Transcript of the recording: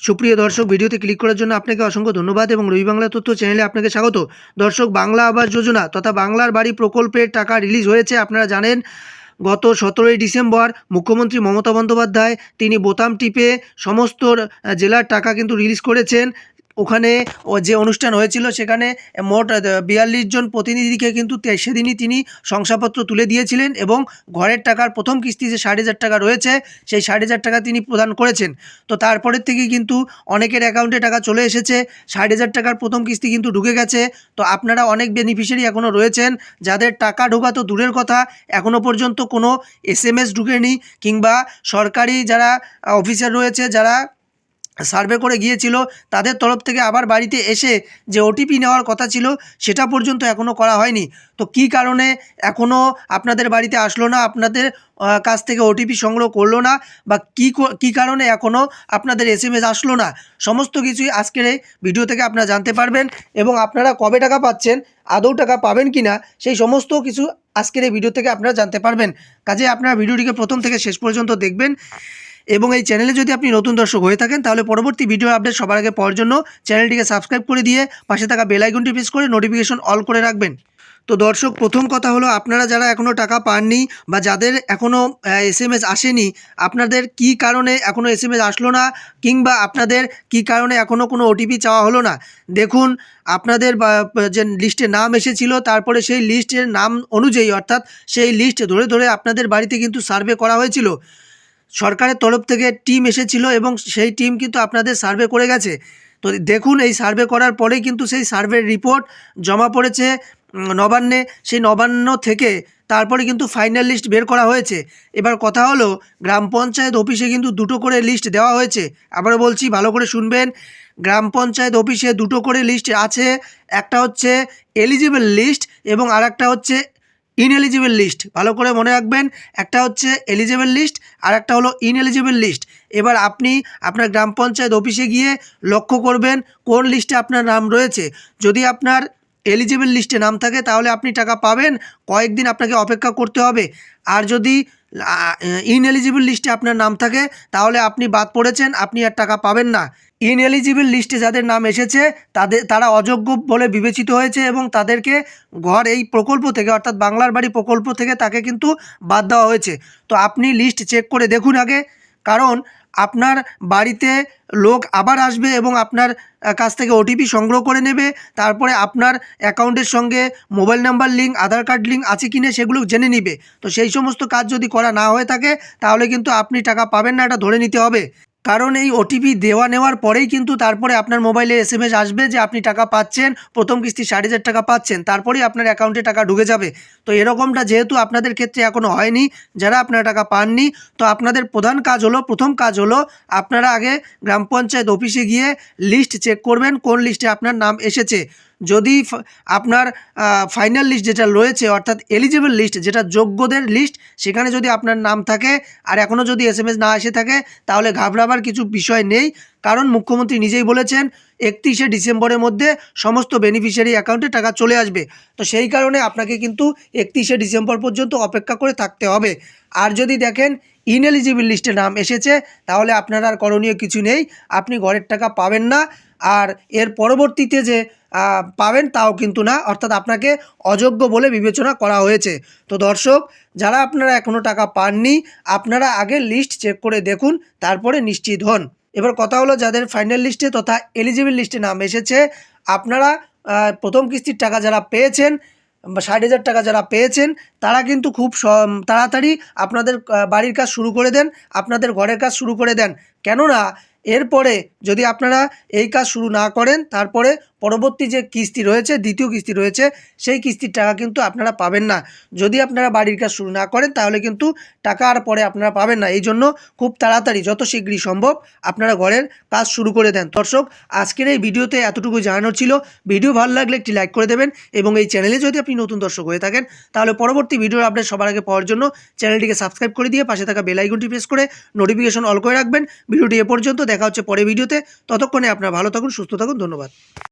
সুপ্রিয় দর্শক, ভিডিওতে ক্লিক করার জন্য আপনাকে অসংখ্য ধন্যবাদ এবং রবি বাংলা তথ্য চ্যানেলে আপনাকে স্বাগত। দর্শক, বাংলা আবাস যোজনা তথা বাংলার বাড়ি প্রকল্পের টাকা রিলিজ হয়েছে, আপনারা জানেন, গত সতেরোই ডিসেম্বর মুখ্যমন্ত্রী মমতা বন্দ্যোপাধ্যায় তিনি বোতাম টিপে সমস্ত জেলার টাকা কিন্তু রিলিজ করেছেন। ওখানে ও যে অনুষ্ঠান হয়েছিল সেখানে মোট বিয়াল্লিশ জন প্রতিনিধিকে কিন্তু সেদিনই তিনি শংসাপত্র তুলে দিয়েছিলেন এবং ঘরের টাকার প্রথম কিস্তি যে ষাট হাজার টাকা রয়েছে, সেই ষাট হাজার টাকা তিনি প্রদান করেছেন। তো তারপরের থেকে কিন্তু অনেকের অ্যাকাউন্টে টাকা চলে এসেছে, ষাট হাজার টাকার প্রথম কিস্তি কিন্তু ঢুকে গেছে। তো আপনারা অনেক বেনিফিশিয়ারি এখনও রয়েছেন, যাদের টাকা ঢোকা তো দূরের কথা এখনও পর্যন্ত কোনো এস এম এস ঢুকেনি কিংবা সরকারি যারা অফিসার রয়েছে, যারা সার্ভে করে গিয়েছিল, তাদের তরফ থেকে আবার বাড়িতে এসে যে ওটিপি নেওয়ার কথা ছিল, সেটা পর্যন্ত এখনও করা হয়নি। তো কী কারণে এখনও আপনাদের বাড়িতে আসলো না, আপনাদের কাছ থেকে ওটিপি সংগ্রহ করল না, বা কী কো- কারণে এখনও আপনাদের এস আসলো না? সমস্ত কিছুই আজকের এই ভিডিও থেকে আপনারা জানতে পারবেন, এবং আপনারা কবে টাকা পাচ্ছেন, আদৌ টাকা পাবেন কি না সেই সমস্ত কিছু আজকের এই ভিডিও থেকে আপনারা জানতে পারবেন। কাজে আপনারা ভিডিওটিকে প্রথম থেকে শেষ পর্যন্ত দেখবেন। এবং এই চ্যানেলে যদি আপনি নতুন দর্শক হয়ে থাকেন, তাহলে পরবর্তী ভিডিও আপডেট সবার আগে পাওয়ার জন্য চ্যানেলটিকে সাবস্ক্রাইব করে দিয়ে পাশে থাকা বেল আইকনটি প্রেস করে নোটিফিকেশন অল করে রাখবেন। তো দর্শক, প্রথম কথা হলো, আপনারা যারা এখনও টাকা পাননি বা যাদের এখনও এস এম এস আসেনি, আপনাদের কি কারণে এখনও এস এম এস আসলো না কিংবা আপনাদের কি কারণে এখনও কোনো ওটিপি চাওয়া হলো না? দেখুন, আপনাদের যে লিস্টে নাম এসেছিল, তারপরে সেই লিস্টের নাম অনুযায়ী, অর্থাৎ সেই লিস্ট ধরে ধরে আপনাদের বাড়িতে কিন্তু সার্ভে করা হয়েছিল। সরকারের তরফ থেকে টিম এসেছিল এবং সেই টিম কিন্তু আপনাদের সার্ভে করে গেছে। তো দেখুন, এই সার্ভে করার পরেই কিন্তু সেই সার্ভের রিপোর্ট জমা পড়েছে নবান্নে। সেই নবান্ন থেকে তারপরে কিন্তু ফাইনাল লিস্ট বের করা হয়েছে। এবার কথা হলো, গ্রাম পঞ্চায়েত অফিসে কিন্তু দুটো করে লিস্ট দেওয়া হয়েছে। আবারও বলছি, ভালো করে শুনবেন। গ্রাম পঞ্চায়েত অফিসে দুটো করে লিস্ট আছে। একটা হচ্ছে এলিজিবল লিস্ট এবং আর হচ্ছে ইনএলিজিবল লিস্ট ভালো করে মনে রাখবেন, একটা হচ্ছে এলিজিবল লিস্ট আর একটা হলো ইনএলিজিবল লিস্ট এবার আপনি আপনার গ্রাম পঞ্চায়েত অফিসে গিয়ে লক্ষ্য করবেন কোন লিস্টে আপনার নাম রয়েছে। যদি আপনার এলিজিবল লিস্টে নাম থাকে, তাহলে আপনি টাকা পাবেন, কয়েকদিন আপনাকে অপেক্ষা করতে হবে। আর যদি ইনএলিজিবল লিস্টে আপনার নাম থাকে, তাহলে আপনি বাদ পড়েছেন, আপনি আর টাকা পাবেন না। ইনএলিজিবল লিস্টে যাদের নাম এসেছে, তাদের, তারা অযোগ্য বলে বিবেচিত হয়েছে এবং তাদেরকে ঘর এই প্রকল্প থেকে, অর্থাৎ বাংলার বাড়ি প্রকল্প থেকে তাকে কিন্তু বাদ দেওয়া হয়েছে। তো আপনি লিস্ট চেক করে দেখুন আগে, কারণ আপনার বাড়িতে লোক আবার আসবে এবং আপনার কাছ থেকে ওটিপি সংগ্রহ করে নেবে, তারপরে আপনার অ্যাকাউন্টের সঙ্গে mobile number link, Aadhaar card link আছে কি না সেগুলো জেনে নিবে। তো সেই সমস্ত কাজ যদি করা না হয়ে থাকে, তাহলে কিন্তু আপনি টাকা পাবেন না, এটা ধরে নিতে হবে। কারণ এই ওটিপি দেওয়া নেওয়ার পরেই কিন্তু তারপরে আপনার মোবাইলে এস এম আসবে যে আপনি টাকা পাচ্ছেন, প্রথম কিস্তি ষাট হাজার টাকা পাচ্ছেন, তারপরেই আপনার অ্যাকাউন্টে টাকা ঢুকে যাবে। তো এরকমটা যেহেতু আপনাদের ক্ষেত্রে এখনও হয়নি, যারা আপনারা টাকা পাননি, তো আপনাদের প্রধান কাজ হলো, প্রথম কাজ হলো আপনারা আগে গ্রাম পঞ্চায়েত অফিসে গিয়ে লিস্ট চেক করবেন, কোন লিস্টে আপনার নাম এসেছে। যদি আপনার ফাইনাল লিস্ট যেটা রয়েছে, অর্থাৎ এলিজিবল লিস্ট যেটা যোগ্যদের লিস্ট সেখানে যদি আপনার নাম থাকে, আর এখনও যদি এস না এসে থাকে, তাহলে ঘাবড়াবার কিছু বিষয় নেই। কারণ মুখ্যমন্ত্রী নিজেই বলেছেন, একত্রিশে ডিসেম্বরের মধ্যে সমস্ত বেনিফিশিয়ারি অ্যাকাউন্টে টাকা চলে আসবে। তো সেই কারণে আপনাকে কিন্তু একত্রিশে ডিসেম্বর পর্যন্ত অপেক্ষা করে থাকতে হবে। আর যদি দেখেন ইনএলিজিবল লিস্টে নাম এসেছে, তাহলে আপনার আর করণীয় কিছু নেই, আপনি ঘরের টাকা পাবেন না, আর এর পরবর্তীতে যে পাবেন তাও কিন্তু না, অর্থাৎ আপনাকে অযোগ্য বলে বিবেচনা করা হয়েছে। তো দর্শক, যারা আপনারা এখনও টাকা পাননি, আপনারা আগে লিস্ট চেক করে দেখুন, তারপরে নিশ্চিত হন। এবার কথা হলো যাদের ফাইনাল লিস্টে তথা এলিজিবল লিস্টে নাম এসেছে, আপনারা প্রথম কিস্তির টাকা যারা পেয়েছেন ষাট হাজার টাকা যারা পেয়েছেন, তারা কিন্তু খুব তাড়াতাড়ি আপনাদের বাড়ির কাজ শুরু করে দেন, আপনাদের ঘরের কাজ শুরু করে দেন। কেননা, এরপরে যদি আপনারা এই কাজ শুরু না করেন, তারপরে পরবর্তী যে কিস্তি রয়েছে, দ্বিতীয় কিস্তি রয়েছে, সেই কিস্তির টাকা কিন্তু আপনারা পাবেন না। যদি আপনারা বাড়ির কাজ শুরু না করেন, তাহলে কিন্তু টাকা আর পরে আপনারা পাবেন না। এই জন্য খুব তাড়াতাড়ি, যত শীঘ্রই সম্ভব আপনারা ঘরের কাজ শুরু করে দেন। দর্শক, আজকের এই ভিডিওতে এতটুকু জানানোর ছিল। ভিডিও ভালো লাগলে একটি লাইক করে দেবেন এবং এই চ্যানেলে যদি আপনি নতুন দর্শক হয়ে থাকেন, তাহলে পরবর্তী ভিডিওর আপডেট সবার আগে পাওয়ার জন্য চ্যানেলটিকে সাবস্ক্রাইব করে দিয়ে পাশে থাকা বেল আইকনটি প্রেস করে নোটিফিকেশন অল করে রাখবেন। ভিডিওটি এ পর্যন্ত, দেখা হচ্ছে পরে ভিডিওতে। ততক্ষণে আপনারা ভালো থাকুন, সুস্থ থাকুন, ধন্যবাদ।